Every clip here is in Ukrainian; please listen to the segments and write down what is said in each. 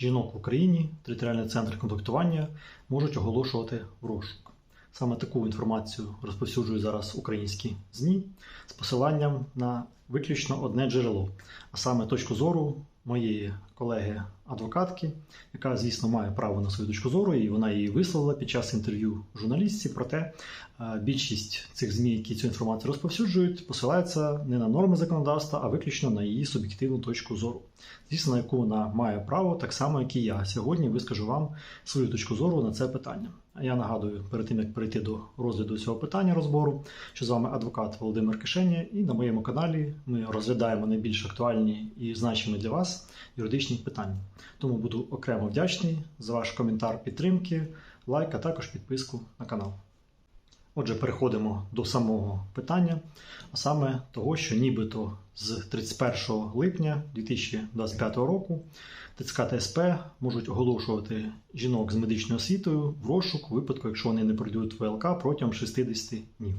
жінок в Україні територіальний центр комплектування можуть оголошувати в розшук. Саме таку інформацію розповсюджують зараз українські ЗМІ з посиланням на виключно одне джерело, а саме точку зору моєї колеги-адвокатки, яка, звісно, має право на свою точку зору, і вона її висловила під час інтерв'ю журналістів. Проте е, більшість цих ЗМІ, які цю інформацію розповсюджують, посилаються не на норми законодавства, а виключно на її суб'єктивну точку зору. Звісно, на яку вона має право, так само, як і я. Сьогодні вискажу вам свою точку зору на це питання. Я нагадую, перед тим як перейти до розгляду цього питання розбору, що з вами адвокат Володимир Кишеня, і на моєму каналі ми розглядаємо найбільш актуальні і значимі для вас юридичні питання. Тому буду окремо вдячний за ваш коментар підтримки, лайк, а також підписку на канал. Отже, переходимо до самого питання, а саме того, що нібито з 31 липня 2025 року ТЦК та СП можуть оголошувати жінок з медичною освітою в розшук випадку, якщо вони не пройдуть ВЛК протягом 60 днів.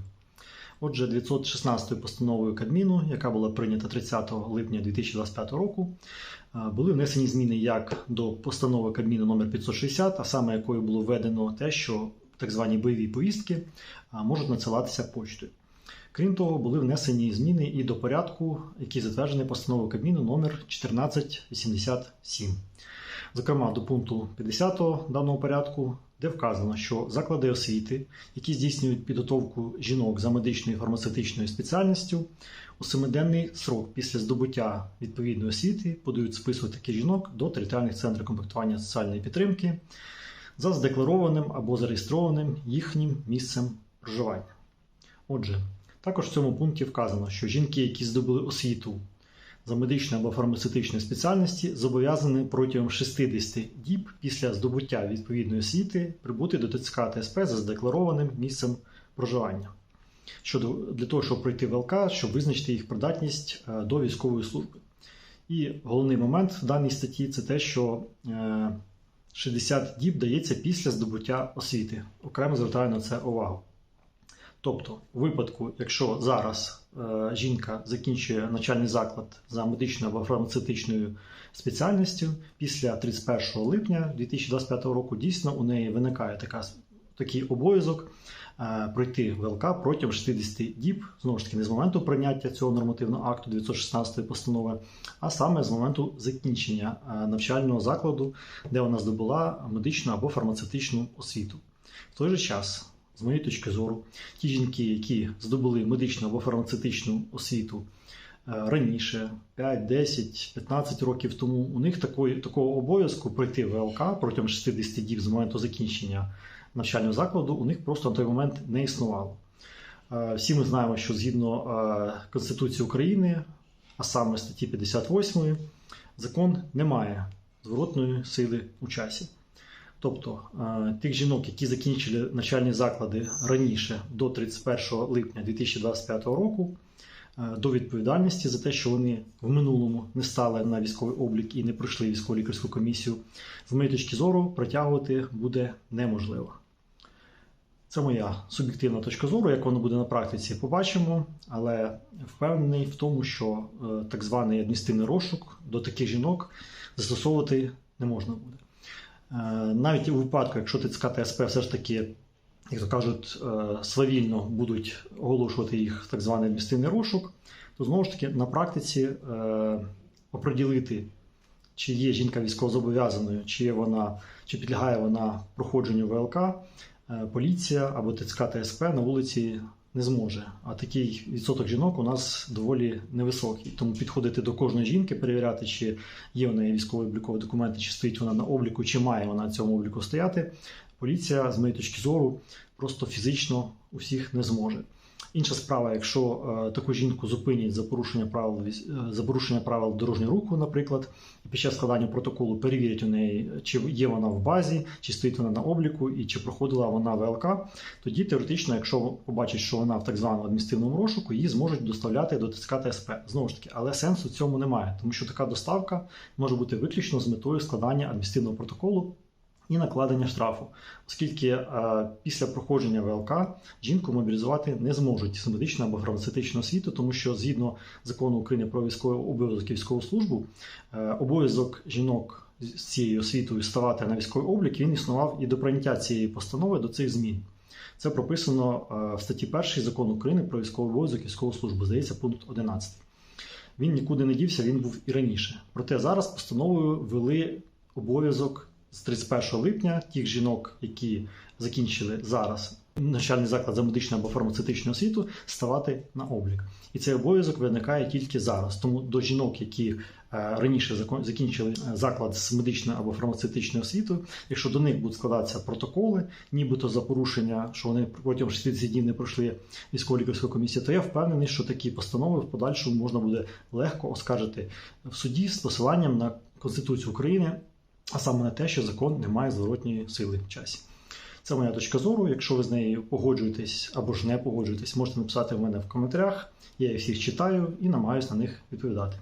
Отже, 916 постановою Кабміну, яка була прийнята 30 липня 2025 року, е, були внесені зміни як до постанови Кабміну номер 560, а саме якою було введено те, що так звані бойові повістки е, можуть надсилатися почтою. Крім того, були внесені зміни і до порядку, який затверджений постановою Кабміну номер 1487. Зокрема, до пункту 50 даного порядку, де вказано, що заклади освіти, які здійснюють підготовку жінок за медичною і фармацевтичною спеціальністю, у семиденний срок після здобуття відповідної освіти подають список таких жінок до територіальних центрів комплектування соціальної підтримки за задекларованим або зареєстрованим їхнім місцем проживання. Отже, також в цьому пункті вказано, що жінки, які здобули освіту за медичною або фармацевтичної спеціальності, зобов'язані протягом 60 діб після здобуття відповідної освіти прибути до ТЦК та СП за задекларованим місцем проживання. Щодо для того, щоб пройти ВЛК, щоб визначити їх придатність е, до військової служби. І головний момент в даній статті це те, що е, 60 діб дається після здобуття освіти. Окремо звертаю на це увагу. Тобто, у випадку, якщо зараз е, жінка закінчує навчальний заклад за медичною або фармацевтичною спеціальністю, після 31 липня 2025 року дійсно у неї виникає така, такий обов'язок е, пройти ВЛК протягом 60 діб, знову ж таки, не з моменту прийняття цього нормативного акту 916 постанови, а саме з моменту закінчення е, навчального закладу, де вона здобула медичну або фармацевтичну освіту. В той же час з моєї точки зору, ті жінки, які здобули медичну або фармацевтичну освіту е, раніше, 5, 10, 15 років тому, у них такої, такого обов'язку пройти ВЛК протягом 60 діб з моменту закінчення навчального закладу, у них просто на той момент не існувало. Е, всі ми знаємо, що згідно е, Конституції України, а саме статті 58, закон не має зворотної сили у часі. Тобто е, тих жінок, які закінчили навчальні заклади раніше до 31 липня 2025 року, е, до відповідальності за те, що вони в минулому не стали на військовий облік і не пройшли військово лікарську комісію, з моєї точки зору притягувати буде неможливо. Це моя суб'єктивна точка зору, як воно буде на практиці, побачимо, але впевнений в тому, що е, так званий адміністративний розшук до таких жінок застосовувати не можна буде. Е, навіть у випадку, якщо ТЦК та СП все ж таки, як то кажуть, е, свавільно будуть оголошувати їх так званий адміністративний розшук, то знову ж таки на практиці е, оприділити, чи є жінка військовозобов'язаною, чи є вона, чи підлягає вона проходженню ВЛК, поліція або ТЦК та на вулиці не зможе. А такий відсоток жінок у нас доволі невисокий. Тому підходити до кожної жінки, перевіряти, чи є в неї військовий облікові документи, чи стоїть вона на обліку, чи має вона на цьому обліку стояти. Поліція, з моєї точки зору, просто фізично усіх не зможе. Інша справа, якщо е, таку жінку зупинять за порушення правил е, за порушення правил дорожнього руху, наприклад, під час складання протоколу перевірять у неї, чи є вона в базі, чи стоїть вона на обліку, і чи проходила вона ВЛК, тоді теоретично, якщо побачать, що вона в так званому адміністративному розшуку, її зможуть доставляти до ТСК та СП. Знову ж таки, але сенсу цьому немає, тому що така доставка може бути виключно з метою складання адміністративного протоколу і накладення штрафу, оскільки е, після проходження ВЛК жінку мобілізувати не зможуть медичної або фармацевтичної освіти, тому що згідно закону України про військовий обов'язок військову службу, е, обов'язок жінок з цією освітою ставати на військовий облік, він існував і до прийняття цієї постанови до цих змін. Це прописано е, в статті 1 закону України про військовий обов'язок військову службу, здається, пункт 11. Він нікуди не дівся, він був і раніше. Проте зараз постановою ввели обов'язок з 31 липня тих жінок, які закінчили зараз навчальний заклад за медичну або фармацевтичну освіту, ставати на облік. І цей обов'язок виникає тільки зараз. Тому до жінок, які е, раніше закінчили е, заклад з медичною або фармацевтичною освітою, якщо до них будуть складатися протоколи, нібито за порушення, що вони протягом 60 днів не пройшли військово-лікарську комісію, то я впевнений, що такі постанови в подальшому можна буде легко оскаржити в суді з посиланням на Конституцію України, а саме на те, що закон не має зворотньої сили в часі. Це моя точка зору. Якщо ви з нею погоджуєтесь або ж не погоджуєтесь, можете написати в мене в коментарях. Я їх всіх читаю і намагаюся на них відповідати.